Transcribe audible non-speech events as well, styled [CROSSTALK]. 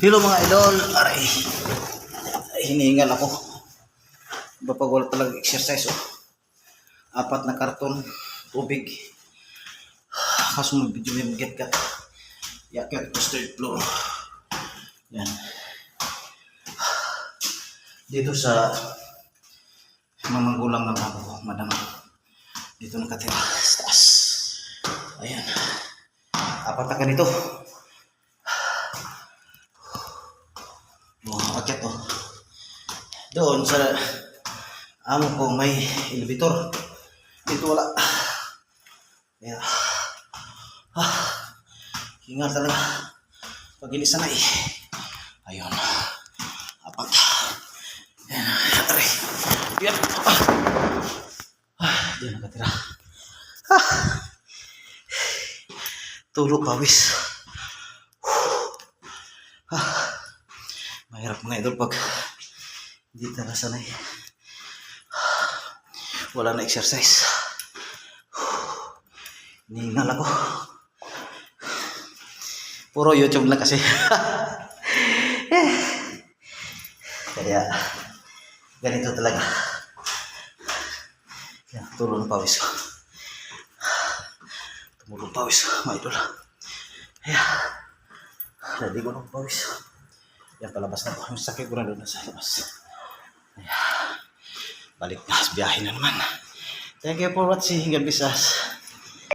Hello mga idol. Aray. Ay, hinihingal ako. Iba pag wala talaga exercise oh. Apat na karton. Tubig. Kaso mag video may get ka. Yakyat ko third floor. Yan. Dito sa mga magulang ng ako, madam. Dito nakatira sa taas. Ayan. Apat na ganito. Mga akyat oh. Doon sa amo ko may elevator. Dito wala. Kaya, ah, hingal talaga. Pag hindi sanay. Ayun. Apat. Ayan. Aray. Yan. Ah. Ah, diyan nakatira. Ah. Tulog pawis. Ah. Mahirap mga idol pag hindi talaga sanay. Wala na exercise. Hiningal ako. Puro YouTube na kasi. [LAUGHS] Kaya, ganito talaga. Yan, tulo ng pawis ko. Tumulong pawis, mga idol. Kaya, ko ng pawis. Yan, palabas na po. Yung sakit ko na doon sa labas. Balik na. Biyahe na naman. Thank you for watching. God bless us.